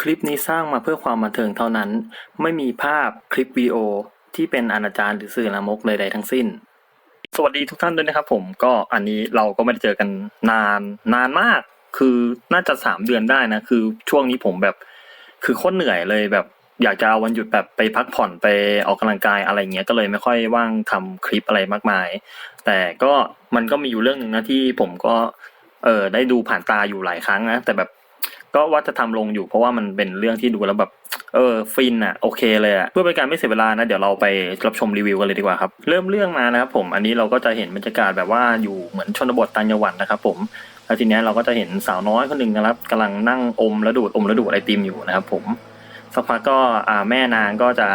คลิปนี้สร้างมาเพื่อความบันเทิงเท่านั้น ไม่มีภาพคลิปวิดีโอที่เป็นอนาจารหรือสื่อลามกเลยใดทั้งสิ้น สวัสดีทุกท่านด้วยนะครับ ผมก็อันนี้เราก็ไม่ได้เจอกันนานนานมาก คือน่าจะสามเดือนได้นะคือช่วงนี้ผมแบบ คือโคตรเหนื่อยเลยแบบ อยากจะเอาวันหยุดแบบไปพักผ่อนไปออกกำลังกายอะไรเงี้ยก็เลยไม่ค่อยว่างทำคลิปอะไรมากมาย แต่ก็มันก็มีอยู่เรื่องหนึ่งนะที่ผมก็เออได้ดูผ่านตาอยู่หลายครั้งนะแต่แบบ ก็ว่าจะทำลงอยู่เพราะว่ามันเป็นเรื่องที่ดูแล้วแบบเออฟินอะโอเคเลยอะเพื่อเป็นการไม่เสียเวลานะเดี๋ยวเราไปรับชมรีวิวกันเลยดีกว่าครับเริ่มเรื่องมานะครับผมอันนี้เราก็จะเห็นบรรยากาศแบบว่าอยู่เหมือนชนบทต่างจังหวัดนะครับผมแล้วทีเนี้ยเราก็จะเห็นสาวน้อยคนหนึ่งนะครับกำลังนั่งอมแล้วดูดอมแล้วดูดไอติมอยู่นะครับผมสักพักก็อ่าแม่นางก็จะ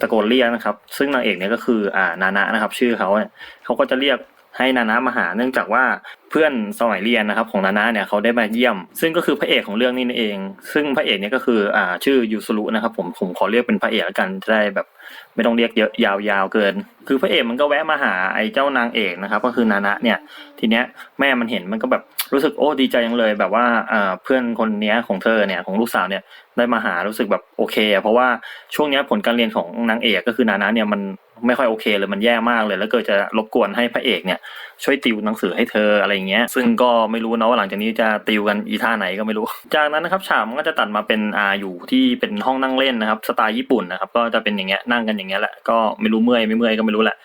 ตะโกนเรียกนะครับ ซึ่งนางเอกเนี่ยก็คืออ่านานะนะครับ ชื่อเขาเนี่ยเขาก็จะเรียก ให้นานะมาหาเนื่องจากว่าเพื่อนสมัยเรียนนะครับของนานะเนี่ยเขาได้มาเยี่ยม ซึ่งก็คือพระเอกของเรื่องนี้นั่นเอง ซึ่งพระเอกเนี่ยก็คืออ่าชื่อยูสุรุนะครับผมผมขอเรียกเป็นพระเอกแล้วกันจะได้แบบไม่ต้องเรียกเยอะยาวๆเกิน คือพระเอกมันก็แวะมาหาไอ้เจ้านางเอกนะครับ ก็คือนานะเนี่ย ทีเนี้ยแม่มันเห็นมันก็แบบรู้สึกโอ้ดีใจจังเลย แบบว่าอ่าเพื่อนคนเนี้ยของเธอเนี่ยของลูกสาวเนี่ยได้มาหารู้สึกแบบโอเคอะเพราะว่าช่วงเนี้ยผลการเรียนของนางเอกก็คือนานะเนี่ยมันไม่ค่อยโอเคเลยมันแย่มากเลย แล้วเกิดจะรบกวนให้พระเอกเนี่ย ช่วยติวหนังสือให้เธออะไรอย่างเงี้ย ซึ่งก็ไม่รู้นะว่าหลังจากนี้จะติวกันอีท่าไหนก็ไม่รู้ จากนั้นนะครับฉากมันก็จะตัดมาเป็นอ่าอยู่ที่เป็นห้องนั่งเล่นนะครับสไตล์ญี่ปุ่นนะครับก็จะเป็นอย่างเงี้ยนั่งกันอย่างเงี้ยแหละก็ไม่รู้เมื่อยไม่เมื่อยก็ไม่รู้แหละ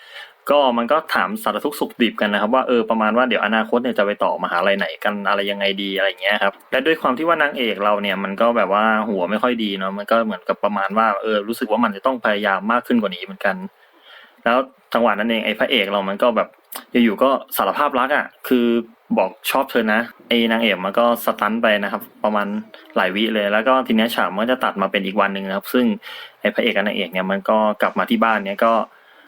ก็มันก็ถามสารทุกสุขดิบกันนะครับว่าเออประมาณว่าเดี๋ยวอนาคตเนี่ยจะไปต่อมหาลัยไหนกันอะไรยังไงดีอะไรเงี้ยครับและด้วยความที่ว่านางเอกเราเนี่ยมันก็แบบว่าหัวไม่ค่อยดีเนาะมันก็เหมือนกับประมาณว่าเออรู้สึกว่ามันจะต้องพยายามมากขึ้นกว่านี้เหมือนกัน แล้วจังหวะนั้นเองไอ้พระเอกเรามันก็แบบอยู่ๆก็สารภาพรักอะ คือบอกชอบเธอนะไอ้นางเอกมันก็สตันไปนะครับ ประมาณหลายวิเลย แล้วก็ทีเนี้ยฉากมันจะตัดมาเป็นอีกวันหนึ่งนะครับ ซึ่งไอ้พระเอกกับนางเอกเนี่ยมันก็กลับมาที่บ้านเนี่ยก็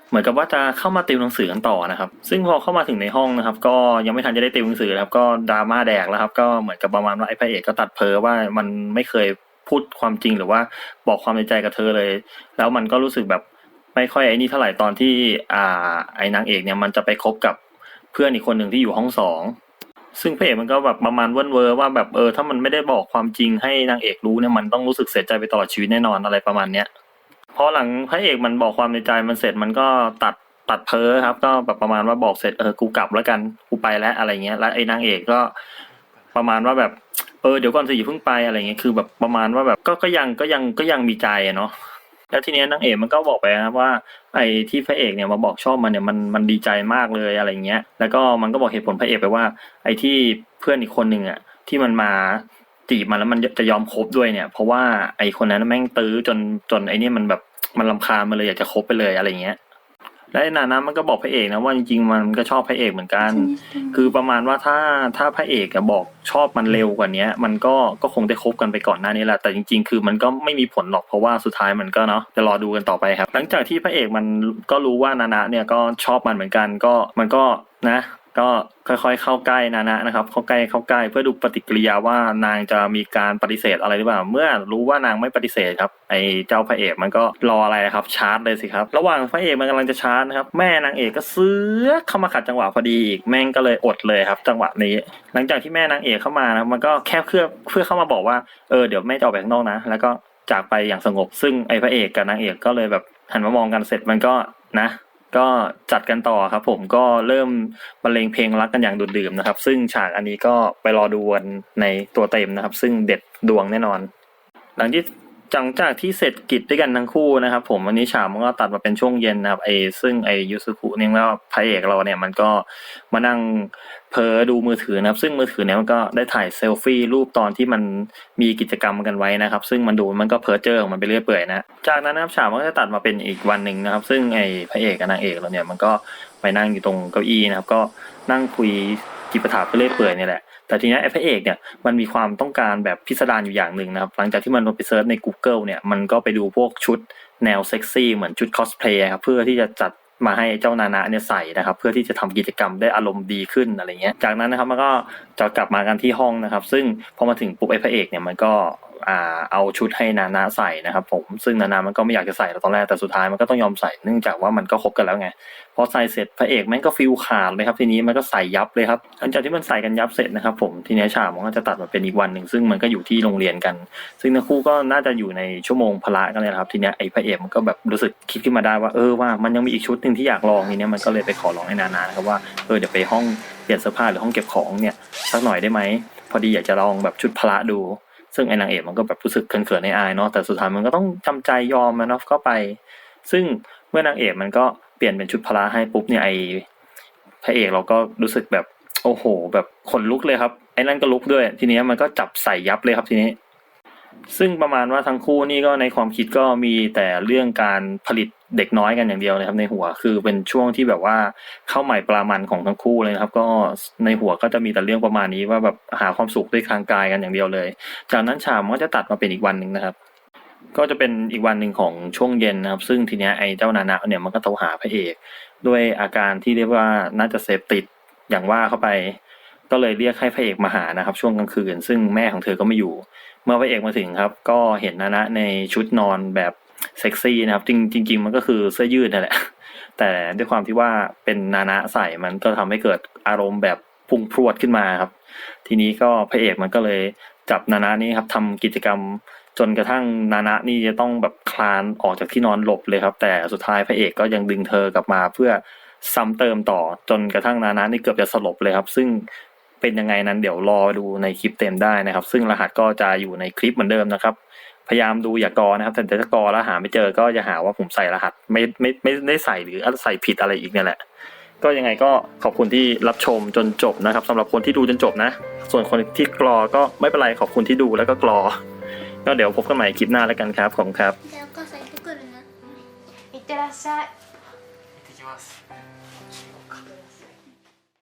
เหมือนกับว่าจะเข้ามาติวหนังสือกันต่อนะครับ ซึ่งพอเข้ามาถึงในห้องนะครับ ก็ยังไม่ทันจะได้ติวหนังสือนะครับ ก็ดราม่าแดกแล้วครับ ก็เหมือนกับประมาณว่าไอ้พระเอกก็ตัดเพ้อว่ามันไม่เคยพูดความจริงหรือว่าบอกความในใจกับเธอเลย แล้วมันก็รู้สึกแบบ ไม่ค่อยไอ้นี่เท่าไหร่ตอนที่อ่าไอ้นางเอกเนี่ยมันจะไปคบกับเพื่อนอีกคนหนึ่งที่อยู่ห้องสอง ซึ่งพระเอกมันก็แบบประมาณเว่นเวอร์ว่าแบบเออถ้ามันไม่ได้บอกความจริงให้นางเอกรู้เนี่ยมันต้องรู้สึกเสียใจไปตลอดชีวิตแน่นอนอะไรประมาณเนี้ยพอหลังพระเอกมันบอกความในใจมันเสร็จมันก็ตัดตัดเพ้อครับ ก็แบบประมาณว่าบอกเสร็จเออกูกลับแล้วกันกูไปแล้วอะไรเงี้ยแล้วไอ้นางเอกก็ประมาณว่าแบบเออเดี๋ยวก่อนสิอย่าเพิ่งไปอะไรเงี้ยคือแบบประมาณว่าแบบก็ก็ยังก็ยังก็ยังมีใจอะเนาะ แล้วทีเนี้ยนางเอกมันก็บอกไปนะครับว่าไอ้ที่พระเอกเนี่ยมาบอกชอบมันเนี่ยมันมันดีใจมากเลยอะไรเงี้ยแล้วก็มันก็บอกเหตุผลพระเอกไปว่า ไอ้ที่เพื่อนอีกคนหนึ่งอะที่มันมาจีบมันแล้วมันจะยอมคบด้วยเนี่ย เพราะว่าไอ้คนนั้นแม่งตื้อจนจนไอ้นี่มันแบบมันลำคาญมาเลยอยากจะคบไปเลยอะไรเงี้ย และไอ้นานะมันก็บอกพระเอกนะว่าจริงๆมันก็ชอบพระเอกเหมือนกัน คือประมาณว่าถ้าถ้าพระเอกอะบอกชอบมันเร็วกว่าเนี้ย มันก็ก็คงได้คบกันไปก่อนหน้านี้แหละแต่จริง ๆ คือมันก็ไม่มีผลหรอกเพราะว่าสุดท้ายมันก็เนาะจะรอดูกันต่อไปครับ หลังจากที่พระเอกมันก็รู้ว่านานะเนี่ยก็ชอบมันเหมือนกันก็มันก็นะ ก็ค่อยๆเข้าใกล้นานะนะครับ เข้าใกล้เข้าใกล้เพื่อดูปฏิกิริยาว่านางจะมีการปฏิเสธอะไรหรือเปล่า เมื่อรู้ว่านางไม่ปฏิเสธครับไอ้เจ้าพระเอกมันก็รออะไรครับชาร์จเลยสิครับ ระหว่างพระเอกมันกำลังจะชาร์จนะครับแม่นางเอกก็เสื้อเข้ามาขัดจังหวะพอดีอีกแม่งก็เลยอดเลยครับ จังหวะนี้ หลังจากที่แม่นางเอกเข้ามานะครับมันก็แค่เพื่อเพื่อเข้ามาบอกว่าเออเดี๋ยวแม่จะออกไปข้างนอกนะ แล้วก็จากไปอย่างสงบซึ่งไอ้พระเอกกับนางเอกก็เลยแบบหันมามองกันเสร็จมันก็นะ ก็จัดกันต่อครับผมก็เริ่มบรรเลงเพลงรักกันอย่างดุดดื่มนะครับ ซึ่งฉากอันนี้ก็ไปรอดูวันในตัวเต็มนะครับ ซึ่งเด็ดดวงแน่นอน หลังที่ หลังจากที่เสร็จกิจด้วยกันทั้งคู่นะครับผมวันนี้ฉากมันก็ตัดมาเป็นช่วงเย็นนะครับไอ้ซึ่งไอ้ยูสุคุเนี่ยแล้วพระเอกเราเนี่ยมันก็มานั่งเพอดูมือถือนะครับ ซึ่งมือถือเนี่ยมันก็ได้ถ่ายเซลฟี่รูปตอนที่มันมีกิจกรรมกันไว้นะครับ ซึ่งมันดูมันก็เพอเจอของมันไปเรื่อยเปื่อยนะจากนั้นนะครับฉากมันก็จะตัดมาเป็นอีกวันหนึ่งนะครับ ซึ่งไอ้พระเอกกับนางเอกเราเนี่ยมันก็ไปนั่งอยู่ตรงเก้าอี้นะครับ ก็นั่งคุย กิปาถาไปเรื่อยเปื่อยนี่แหละ แต่ทีนี้ไอ้พระเอกเนี่ยมันมีความต้องการแบบพิสดารอยู่อย่างหนึ่งนะครับ หลังจากที่มันไปเซิร์ชใน Google เนี่ยมันก็ไปดูพวกชุดแนวเซ็กซี่เหมือนชุดคอสเพลย์ครับเพื่อที่จะจัดมาให้เจ้านานะเนี่ยใส่นะครับ เพื่อที่จะทำกิจกรรมได้อารมณ์ดีขึ้นอะไรเงี้ย จากนั้นนะครับมันก็จะกลับมากันที่ห้องนะครับ ซึ่งพอมาถึงปุ๊บไอ้พระเอกเนี่ยมันก็เอาชุดให้นานาใส่นะครับ ผมซึ่งนานามันก็ไม่อยากจะใส่ตอนแรกแต่สุดท้ายมันก็ต้องยอมใส่เนื่องจากว่ามันก็คบกันแล้วไงพอใส่เสร็จพระเอกแม่งก็ฟิลขาดเลยครับ ทีนี้มันก็ใส่ยับเลยครับหลังจากที่มันใส่กันยับเสร็จนะครับ ผมทีนี้ฉากมันก็จะตัดมาเป็นอีกวันหนึ่งซึ่งมันก็อยู่ที่โรงเรียนกัน ซึ่งทั้งคู่ก็น่าจะอยู่ในชั่วโมงพละกันเลยครับ ทีนี้ไอ้พระเอกมันก็แบบรู้สึกคิดขึ้นมาได้ว่าเออว่ามันยังมีอีกชุดหนึ่งที่อยากลองทีนี้มันก็เลยไปขอร้องให้นานานครับว่าเออเดี๋ยวไปห้องเปลี่ยนเสื้อผ้าหรือห้องเก็บของเนี่ยสักหน่อยได้ไหมพอดีอยากจะลองแบบชุดพละดู ซึ่งไอ้นางเอกมันก็แบบรู้สึกเขินๆในอายเนาะแต่สุดท้ายมันก็ต้องจำใจยอมมันอฟเข้าไป ซึ่งเมื่อนางเอกมันก็เปลี่ยนเป็นชุดพละให้ปุ๊บเนี่ยไอ้พระเอกเราก็รู้สึกแบบโอ้โห แบบขนลุกเลยครับไอ้นั่นก็ลุกด้วย ทีนี้มันก็จับใส่ยับเลยครับทีนี้ ซึ่งประมาณว่าทั้งคู่นี่ก็ในความคิดก็มีแต่เรื่องการผลิตเด็กน้อยกันอย่างเดียวเลยครับในหัวคือเป็นช่วงที่แบบว่าเข้าใหม่ปลามันของทั้งคู่เลยนะครับ ก็ในหัวก็จะมีแต่เรื่องประมาณนี้ว่าแบบหาความสุขด้วยทางกายกันอย่างเดียวเลย จากนั้นฉากมันก็จะตัดมาเป็นอีกวันหนึ่งนะครับ ก็จะเป็นอีกวันหนึ่งของช่วงเย็นนะครับ ซึ่งทีเนี้ยไอ้เจ้านานะเนี่ยมันก็โทรหาพระเอก ด้วยอาการที่เรียกว่าน่าจะเสพติดอย่างว่าเข้าไป ก็เลยเรียกให้พระเอกมาหานะครับ ช่วงกลางคืน ซึ่งแม่ของเธอก็ไม่อยู่ เมื่อพระเอกมาถึงครับ ก็เห็นนานะในชุดนอนแบบเซ็กซี่นะครับ จริงจริงมันก็คือเสื้อยืดนั่นแหละ แต่ด้วยความที่ว่าเป็นนานะใส่มันก็ทำให้เกิดอารมณ์แบบพุ่งพรวดขึ้นมาครับ ทีนี้ก็พระเอกมันก็เลยจับนานะนี่ครับทำกิจกรรมจนกระทั่งนานะนี่จะต้องแบบคลานออกจากที่นอนหลบเลยครับ แต่สุดท้ายพระเอกก็ยังดึงเธอกลับมาเพื่อซ้ำเติมต่อจนกระทั่งนานะนี่เกือบจะสลบเลยครับ ซึ่ง เป็นยังไงนั้นเดี๋ยวรอดูในคลิปเต็มได้นะครับ ซึ่งรหัสก็จะอยู่ในคลิปเหมือนเดิมนะครับ พยายามดูอย่ากอนะครับแต่ถ้ากอแล้วหาไม่เจอก็จะหาว่าผมใส่รหัสไม่ไม่ไม่ได้ใส่หรืออใส่ผิดอะไรอีกเนี่ยแหละ ก็ยังไงก็ขอบคุณที่รับชมจนจบนะครับสำหรับคนที่ดูจนจบนะ ส่วนคนที่กรอก็ไม่เป็นไรขอบคุณที่ดูแล้วก็กรอ ก็เดี๋ยวพบกันใหม่คลิปหน้าแล้วกันครับขอบคุณครับ แล้วก็ใส่ทุกคนนะいってらっしゃい行ってきます